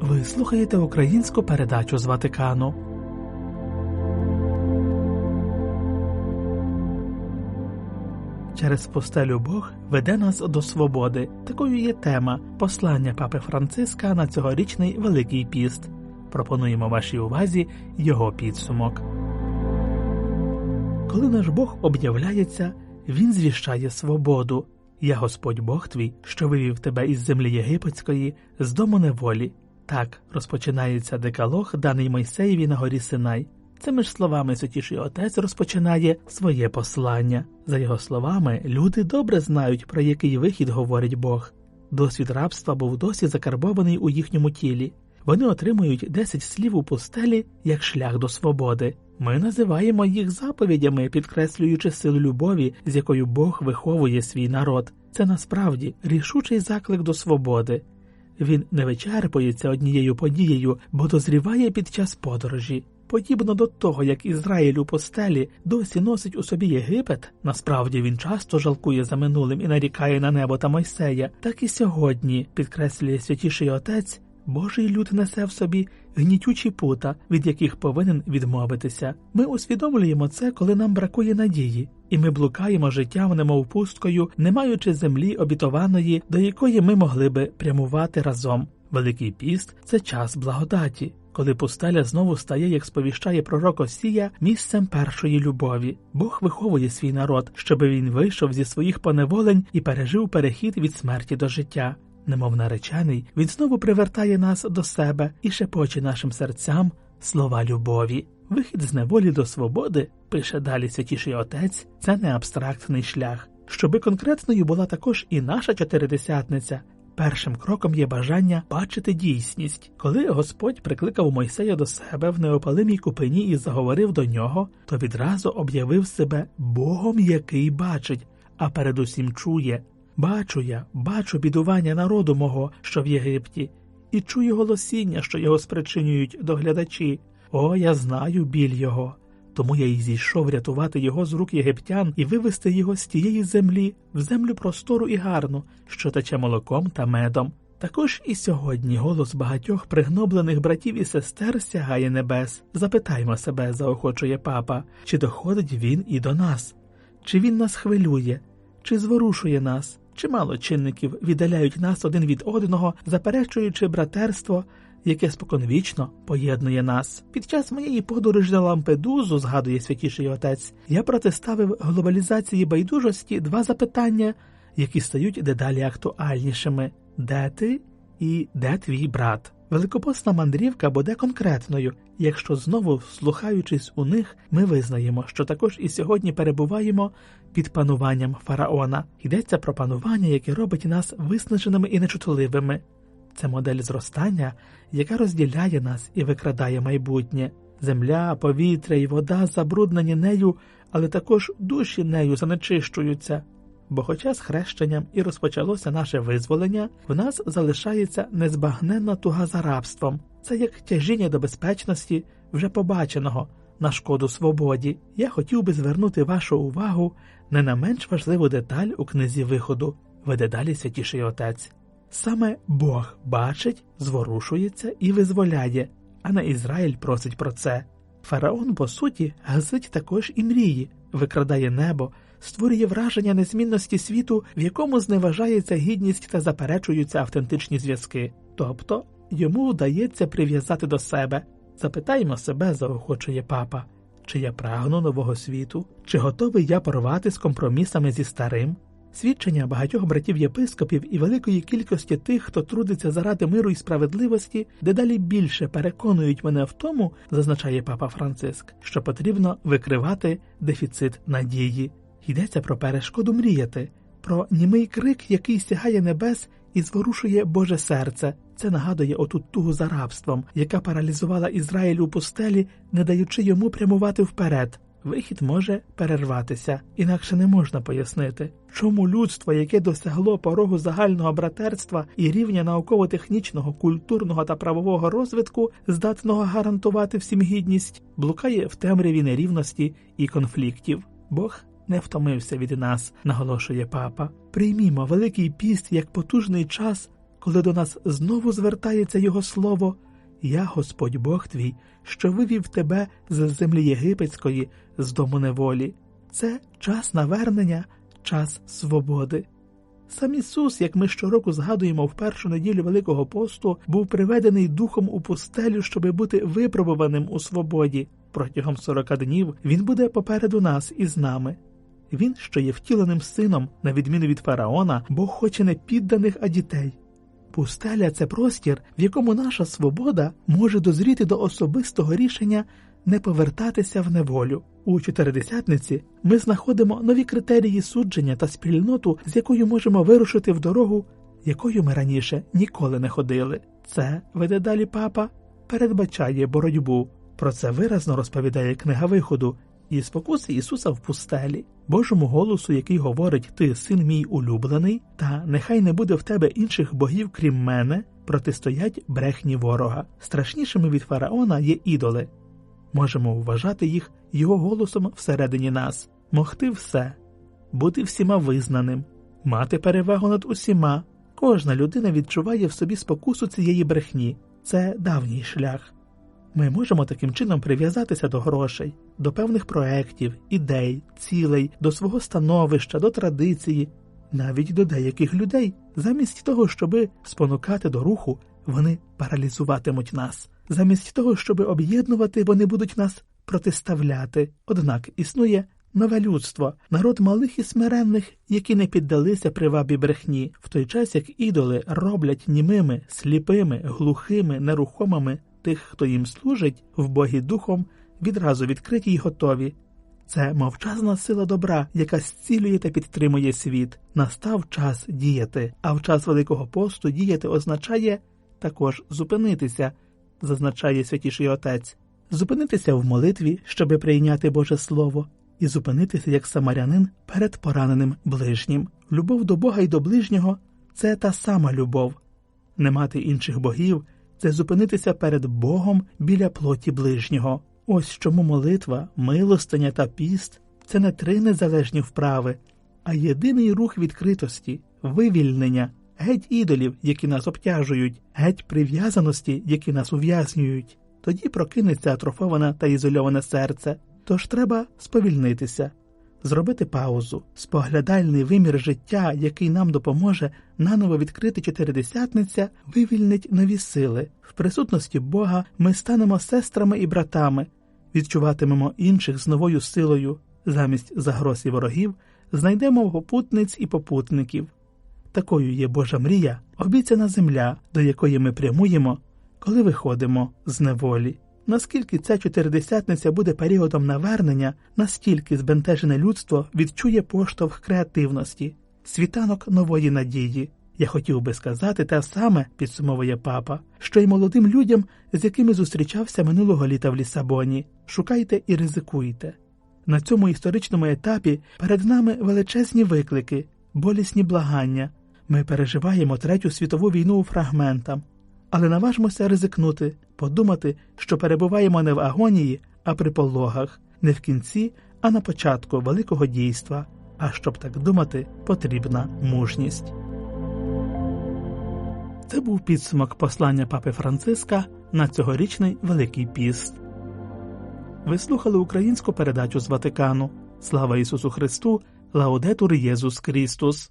Ви слухаєте українську передачу з Ватикану. Через постелю Бог веде нас до свободи. Такою є тема послання папи Франциска на цьогорічний Великий піст. Пропонуємо вашій увазі його підсумок. Коли наш Бог об'являється, Він звіщає свободу. Я Господь Бог твій, що вивів тебе із землі єгипетської, з дому неволі. Так розпочинається декалог, даний Мойсеєві на горі Синай. Цими ж словами Святіший Отець розпочинає своє послання. За його словами, люди добре знають, про який вихід говорить Бог. Досвід рабства був досі закарбований у їхньому тілі. Вони отримують 10 слів у пустелі як шлях до свободи. Ми називаємо їх заповідями, підкреслюючи силу любові, з якою Бог виховує свій народ. Це насправді рішучий заклик до свободи. Він не вичерпується однією подією, бо дозріває під час подорожі. Подібно до того, як Ізраїль у постелі досі носить у собі Єгипет, насправді він часто жалкує за минулим і нарікає на небо та Мойсея, так і сьогодні, підкреслює святіший отець, Божий люд несе в собі гнітючі пута, від яких повинен відмовитися. Ми усвідомлюємо це, коли нам бракує надії, і ми блукаємо життям, немов пусткою, не маючи землі обітованої, до якої ми могли би прямувати разом. Великий піст це час благодаті, коли пустеля знову стає, як сповіщає пророк Осія, місцем першої любові. Бог виховує свій народ, щоби він вийшов зі своїх поневолень і пережив перехід від смерті до життя. Немов наречений, він знову привертає нас до себе і шепоче нашим серцям слова любові. Вихід з неволі до свободи, пише далі святіший отець, це не абстрактний шлях. Щоби конкретною була також і наша чотиридесятниця. Першим кроком є бажання бачити дійсність. Коли Господь прикликав Мойсея до себе в неопалимій купині і заговорив до нього, то відразу об'явив себе Богом, який бачить, а передусім чує. Бачу я, бачу бідування народу мого, що в Єгипті, і чую голосіння, що його спричинюють доглядачі. О, я знаю біль його. Тому я й зійшов рятувати його з рук єгиптян і вивести його з тієї землі в землю простору і гарну, що тече молоком та медом. Також і сьогодні голос багатьох пригноблених братів і сестер сягає небес. Запитаймо себе, заохочує папа, чи доходить він і до нас, чи він нас хвилює, чи зворушує нас. Чимало чинників віддаляють нас один від одного, заперечуючи братерство, яке споконвічно поєднує нас. Під час моєї подорожі на Лампедузу, згадує святіший отець, я протиставив глобалізації байдужості два запитання, які стають дедалі актуальнішими: де ти і де твій брат? Великопосна мандрівка буде конкретною, якщо знову, слухаючись у них, ми визнаємо, що також і сьогодні перебуваємо під пануванням фараона. Йдеться про панування, яке робить нас виснаженими і нечутливими. Це модель зростання, яка розділяє нас і викрадає майбутнє. Земля, повітря і вода забруднені нею, але також душі нею занечищуються. Бо, хоча з хрещенням і розпочалося наше визволення, в нас залишається незбагненна туга за рабством. Це як тяжіння до безпечності вже побаченого на шкоду свободі. Я хотів би звернути вашу увагу не на менш важливу деталь у книзі виходу, веде далі святіший отець. Саме Бог бачить, зворушується і визволяє, а не Ізраїль просить про це. Фараон, по суті, гасить також і мрії, викрадає небо, створює враження незмінності світу, в якому зневажається гідність та заперечуються автентичні зв'язки. Тобто йому вдається прив'язати до себе. Запитаймо себе, заохочує папа, чи я прагну нового світу, чи готовий я порвати з компромісами зі старим. Свідчення багатьох братів єпископів і великої кількості тих, хто трудиться заради миру і справедливості, дедалі більше переконують мене в тому, зазначає папа Франциск, що потрібно викривати дефіцит надії. Йдеться про перешкоду мріяти, про німий крик, який сягає небес і зворушує Боже серце. Це нагадує оту тугу за рабством, яка паралізувала Ізраїль у пустелі, не даючи йому прямувати вперед. Вихід може перерватися, інакше не можна пояснити, чому людство, яке досягло порогу загального братерства і рівня науково-технічного, культурного та правового розвитку, здатного гарантувати всім гідність, блукає в темряві нерівності і конфліктів. Бог не втомився від нас, наголошує папа. Приймімо Великий піст як потужний час коли до нас знову звертається Його слово Я Господь Бог твій, що вивів тебе з землі єгипетської, з дому неволі. Це час навернення, час свободи. Сам Ісус, як ми щороку згадуємо в першу неділю Великого посту, був приведений духом у пустелю, щоби бути випробуваним у свободі. Протягом сорока днів він буде попереду нас і з нами. Він, що є втіленим сином, на відміну від фараона, Бог хоче не підданих, а дітей. Пустеля це простір, в якому наша свобода може дозріти до особистого рішення не повертатися в неволю. У чотиридесятниці ми знаходимо нові критерії судження та спільноту, з якою можемо вирушити в дорогу, якою ми раніше ніколи не ходили. Це, веде далі папа, передбачає боротьбу. Про це виразно розповідає книга виходу і спокуси Ісуса в пустелі, Божому голосу, який говорить Ти син мій улюблений, та нехай не буде в тебе інших богів, крім мене, протистоять брехні ворога. Страшнішими від фараона є ідоли. Можемо вважати їх його голосом всередині нас, могти все, бути всіма визнаним, мати перевагу над усіма. Кожна людина відчуває в собі спокусу цієї брехні. Це давній шлях. Ми можемо таким чином прив'язатися до грошей, до певних проєктів, ідей, цілей, до свого становища, до традиції, навіть до деяких людей, замість того, щоби спонукати до руху, вони паралізуватимуть нас. Замість того, щоби об'єднувати, вони будуть нас протиставляти. Однак існує нове людство, народ малих і смиренних, які не піддалися привабі брехні, в той час як ідоли роблять німими, сліпими, глухими, нерухомими тих, хто їм служить, в Богі духом, відразу відкриті й готові. Це мовчазна сила добра, яка зцілює та підтримує світ. Настав час діяти, а в час Великого посту діяти означає також зупинитися, зазначає святіший отець, зупинитися в молитві, щоби прийняти Боже Слово, і зупинитися як самарянин перед пораненим ближнім. Любов до Бога і до ближнього це та сама любов, не мати інших богів це зупинитися перед Богом біля плоті ближнього. Ось чому молитва, милостиня та піст це не три незалежні вправи, а єдиний рух відкритості, вивільнення, геть ідолів, які нас обтяжують, геть прив'язаності, які нас ув'язнюють. Тоді прокинеться атрофоване та ізольоване серце, тож треба сповільнитися, зробити паузу, споглядальний вимір життя, який нам допоможе наново відкрити чотиридесятниця, вивільнить нові сили. В присутності Бога ми станемо сестрами і братами, відчуватимемо інших з новою силою, замість загроз і ворогів, знайдемо попутниць і попутників. Такою є Божа мрія, обіцяна земля, до якої ми прямуємо, коли виходимо з неволі. Наскільки ця чотиридесятниця буде періодом навернення, настільки збентежене людство відчує поштовх креативності, світанок нової надії. Я хотів би сказати те саме, підсумовує папа, що й молодим людям, з якими зустрічався минулого літа в Лісабоні. Шукайте і ризикуйте. На цьому історичному етапі перед нами величезні виклики, болісні благання. Ми переживаємо Третю світову війну у фрагментам, але наважмося ризикнути, подумати, що перебуваємо не в агонії, а при пологах, не в кінці, а на початку великого дійства. А щоб так думати, потрібна мужність. Це був підсумок послання папи Франциска на цьогорічний Великий Піст. Ви слухали українську передачу з Ватикану. Слава Ісусу Христу! Лаудетур Єсус Христос!